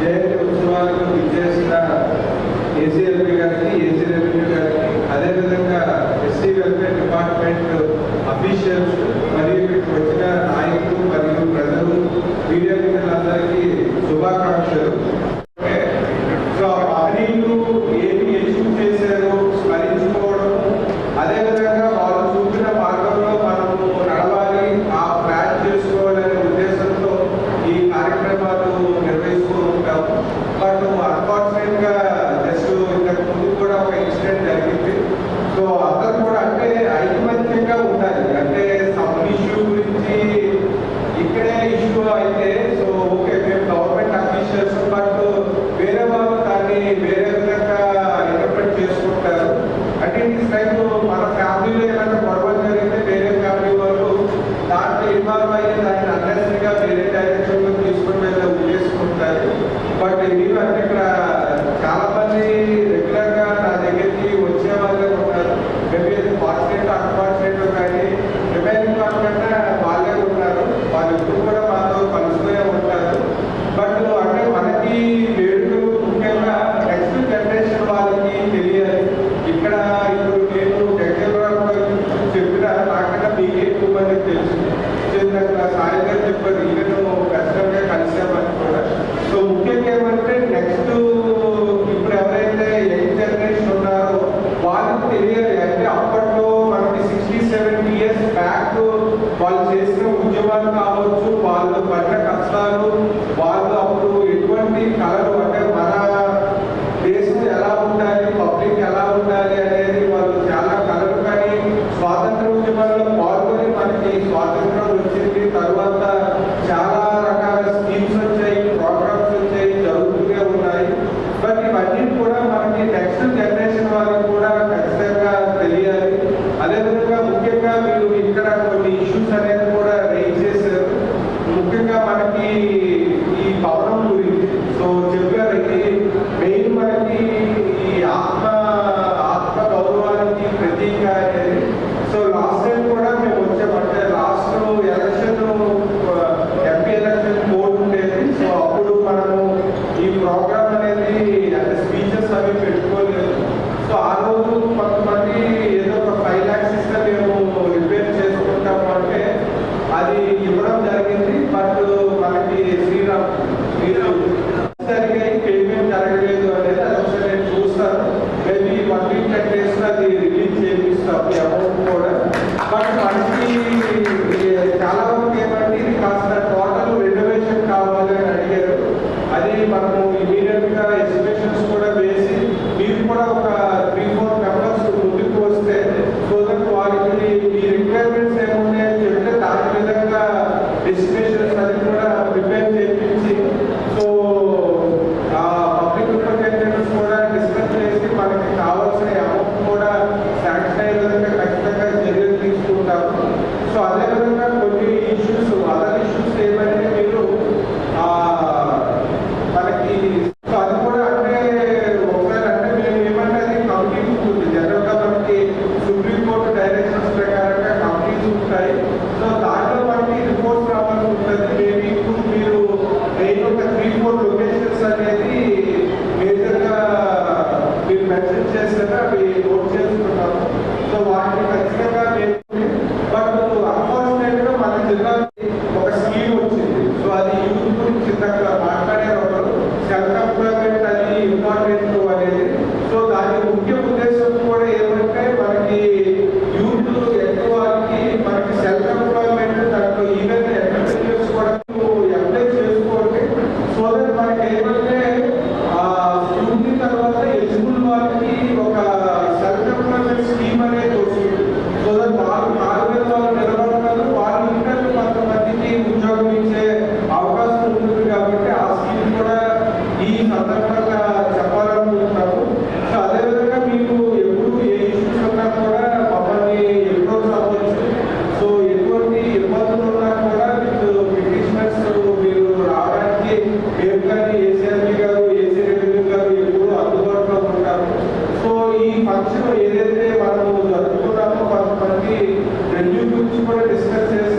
Evangelho, eu trago para que viva i Commissioner people discusses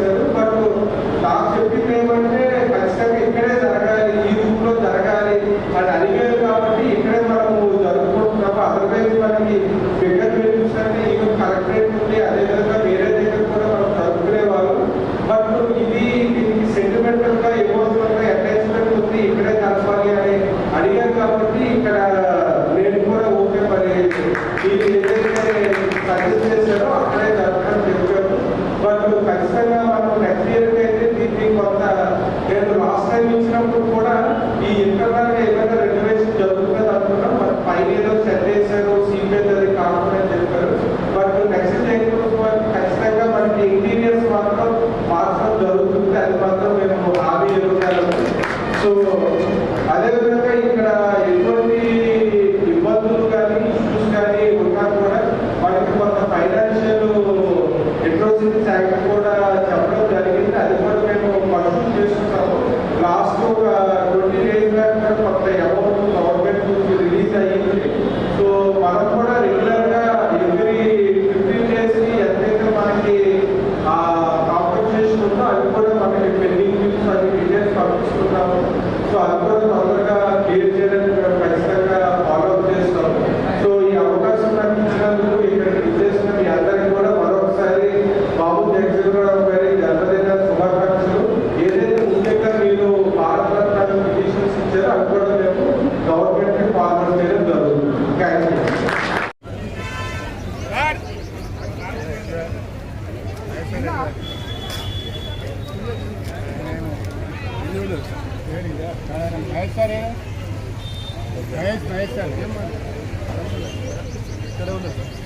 Mahesh sir Mahesh Mahesh sir ఇక్కడ ఉన్నారు sir